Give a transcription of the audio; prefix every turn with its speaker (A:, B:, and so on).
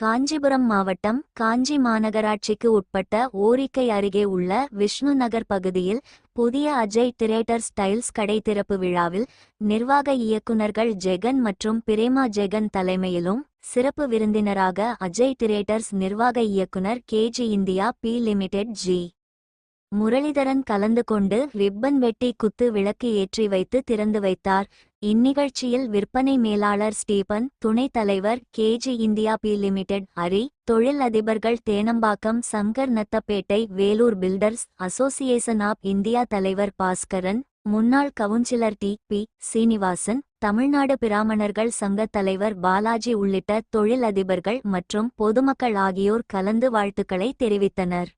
A: காஞ்சிபுரம் மாவட்டம் காஞ்சி மாநகராட்சிக்கு உட்பட்ட ஓரிக்கை அருகே உள்ள விஷ்ணு நகர் பகுதியில் புதிய அஜய் திரேட்டர் ஸ்டைல்ஸ் கடை திறப்பு விழாவில் நிர்வாக இயக்குனர்கள் ஜெகன் மற்றும் பிரேமா ஜெகன் தலைமையிலும் சிறப்பு விருந்தினராக அஜய் திரேட்டர்ஸ் நிர்வாக இயக்குனர் KG India P limited G. Muralidharan கலந்து கொண்டு ரிப்பன் வெட்டி குத்து விளக்கு ஏற்றி வைத்து திறந்து வைத்தார். இந்நிகழ்ச்சியில் விற்பனை மேலாளர் ஸ்டீபன் துணைத் தலைவர் கேஜி இந்தியா பி லிமிடெட் அரி தொழில் அதிபர்கள் Thenambakkam Shankar Nathapettai Vellore builders association of India தலைவர் பாஸ்கரன் முன்னாள் councillor T P Srinivasan Tamil Nadu பிராமணர்கள் சங்கத் தலைவர் பாலாஜி உள்ளிட்ட தொழில் அதிபர்கள் மற்றும் பொதுமக்கள் ஆகியோர் கலந்து வாழ்த்துக்களை தெரிவித்தனர்.